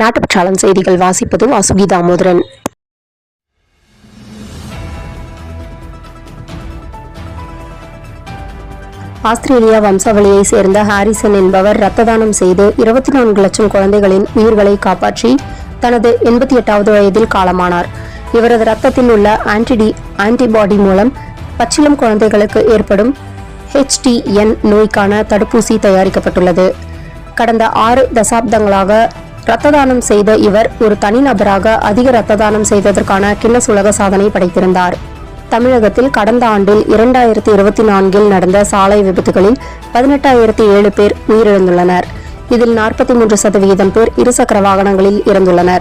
நாட்டுப்பற்றாளன் செய்திகள் வாசிப்பது வாசுகி தாமோதரன் ஆஸ்திரேலியா வம்சாவளியை சேர்ந்த ஹாரிசன் என்பவர் இரத்த தானம் செய்து இருபத்தி நான்கு லட்சம் குழந்தைகளின் உயிர்களை காப்பாற்றி தனது எண்பத்தி எட்டாவது வயதில் காலமானார். இவரது ரத்தத்தில் உள்ள ஆன்டிடி ஆன்டிபாடி மூலம் பச்சிளம் குழந்தைகளுக்கு ஏற்படும் ஹெச்டிஎன் நோய்க்கான தடுப்பூசி தயாரிக்கப்பட்டுள்ளது. கடந்த ஆறு தசாப்தங்களாக இரத்த தானம் செய்த இவர் ஒரு தனிநபராக அதிக இரத்த தானம் செய்ததற்கான கின்னஸ் உலக சாதனை படைத்திருந்தார். தமிழகத்தில் கடந்த ஆண்டில் இரண்டாயிரத்தி இருபத்தி நான்கில் நடந்த சாலை விபத்துகளில் பதினெட்டாயிரத்தி ஏழு பேர் உயிரிழந்துள்ளனர். இதில் நாற்பத்தி மூன்று சதவிகிதம் பேர் இருசக்கர வாகனங்களில் இறந்துள்ளனர்.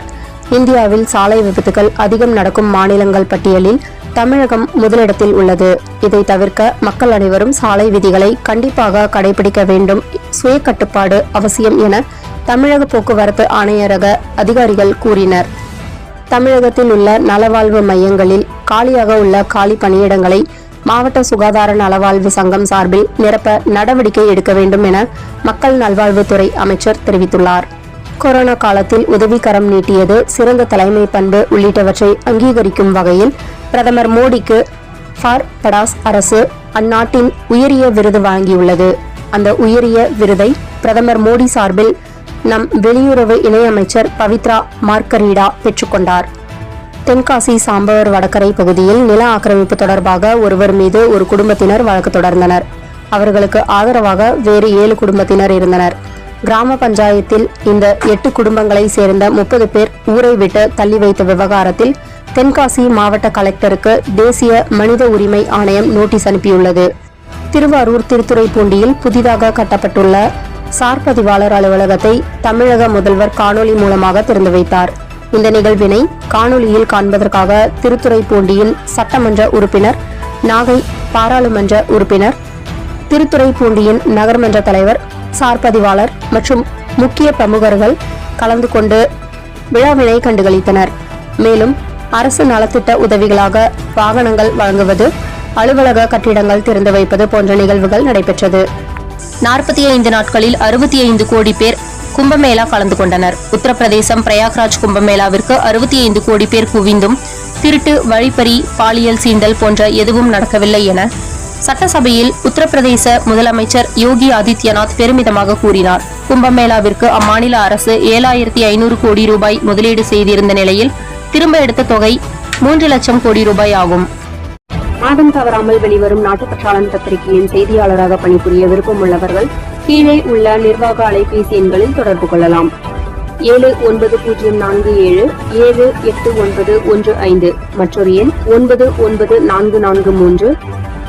இந்தியாவில் சாலை விபத்துகள் அதிகம் நடக்கும் மாநிலங்கள் பட்டியலில் தமிழகம் முதலிடத்தில் உள்ளது. இதை தவிர்க்க மக்கள் அனைவரும் சாலை விதிகளை கண்டிப்பாக கடைபிடிக்க வேண்டும். சுய கட்டுப்பாடு அவசியம் என தமிழக போக்குவரத்து ஆணையரக அதிகாரிகள் கூறினர். தமிழகத்தில் உள்ள நலவாழ்வு மையங்களில் காலியாக உள்ள காலி பணியிடங்களை மாவட்ட சுகாதார நலவாழ்வு சங்கம் சார்பில் நிரப்ப நடவடிக்கை எடுக்க வேண்டும் என மக்கள் நல்வாழ்வுத்துறை அமைச்சர் தெரிவித்துள்ளார். கொரோனா காலத்தில் உதவிக்கரம் நீட்டியது சிறந்த தலைமை பண்பு உள்ளிட்டவற்றை அங்கீகரிக்கும் வகையில் பிரதமர் மோடிக்கு ஃபார் படாஸ் அரசு அந்நாட்டின் உயரிய விருது வழங்கியுள்ளது. அந்த உயரிய விருதை பிரதமர் மோடி சார்பில் நம் வெளியுறவு இணையமைச்சர் பவித்ரா மார்கரீடா பெற்றுக்கொண்டார் தென்காசி சாம்பவர் வடகரை பகுதியில் நில ஆக்கிரமிப்பு தொடர்பாக ஒருவர் மீது ஒரு குடும்பத்தினர் வழக்கு தொடர்ந்தனர். அவர்களுக்கு ஆதரவாக வேறு ஏழு குடும்பத்தினர் இருந்தனர். கிராம பஞ்சாயத்தில் இந்த எட்டு குடும்பங்களை சேர்ந்த முப்பது பேர் ஊரை விட்டு தள்ளி வைத்த விவகாரத்தில் தென்காசி மாவட்ட கலெக்டருக்கு தேசிய மனித உரிமை ஆணையம் நோட்டீஸ் அனுப்பியுள்ளது. திருவாரூர் திருத்துறைப்பூண்டியில் புதிதாக கட்டப்பட்டுள்ள சார் பதிவாளர் அலுவலகத்தை தமிழக முதல்வர் காணொலி மூலமாக திறந்து வைத்தார். இந்த நிகழ்வினை காணொலியில் காண்பதற்காக திருத்துறைப்பூண்டியின் சட்டமன்ற உறுப்பினர் நாகை பாராளுமன்ற உறுப்பினர் திருத்துறைப்பூண்டியின் நகர்மன்ற தலைவர் சார்பதிவாளர் மற்றும் முக்கிய பிரமுகர்கள் கலந்து கொண்டு விழாவினை கண்டுகளித்தனர். மேலும் அரசு நலத்திட்ட உதவிகளாக வாகனங்கள் வழங்குவது அலுவலக கட்டிடங்கள் திறந்து வைப்பது போன்ற நிகழ்வுகள் நடைபெற்றது. நாற்பத்தி ஐந்து நாட்களில் அறுபத்தி ஐந்து கோடி பேர் கும்பமேளா கலந்து கொண்டனர். உத்தரப்பிரதேசம் பிரயாக்ராஜ் கும்பமேளாவிற்கு அறுபத்தி ஐந்து கோடி பேர் குவிந்தும் திருட்டு வழிப்பறி பாலியல் சீண்டல் போன்ற எதுவும் நடக்கவில்லை என சட்டசபையில் உத்தரப்பிரதேச முதலமைச்சர் யோகி ஆதித்யநாத் பெருமிதமாக கூறினார். கும்பமேளாவிற்கு அம்மாநில அரசு ஏழாயிரத்தி ஐநூறு கோடி ரூபாய் முதலீடு செய்திருந்த நிலையில் திரும்ப எடுத்த தொகை மூன்று லட்சம் கோடி ரூபாய் ஆகும். மாதம் தவறாமல் வெளிவரும் நாட்டுப்பற்றாளன் பத்திரிகையின் செய்தியாளராக பணிபுரிய விருப்பமுள்ளவர்கள் கீழே உள்ள நிர்வாக அலைபேசி எண்களில் தொடர்பு கொள்ளலாம். ஏழு ஒன்பது பூஜ்ஜியம் நான்கு ஏழு ஏழு எட்டு ஒன்பது ஒன்று ஐந்து மற்றொரு எண் ஒன்பது ஒன்பது நான்கு நான்கு மூன்று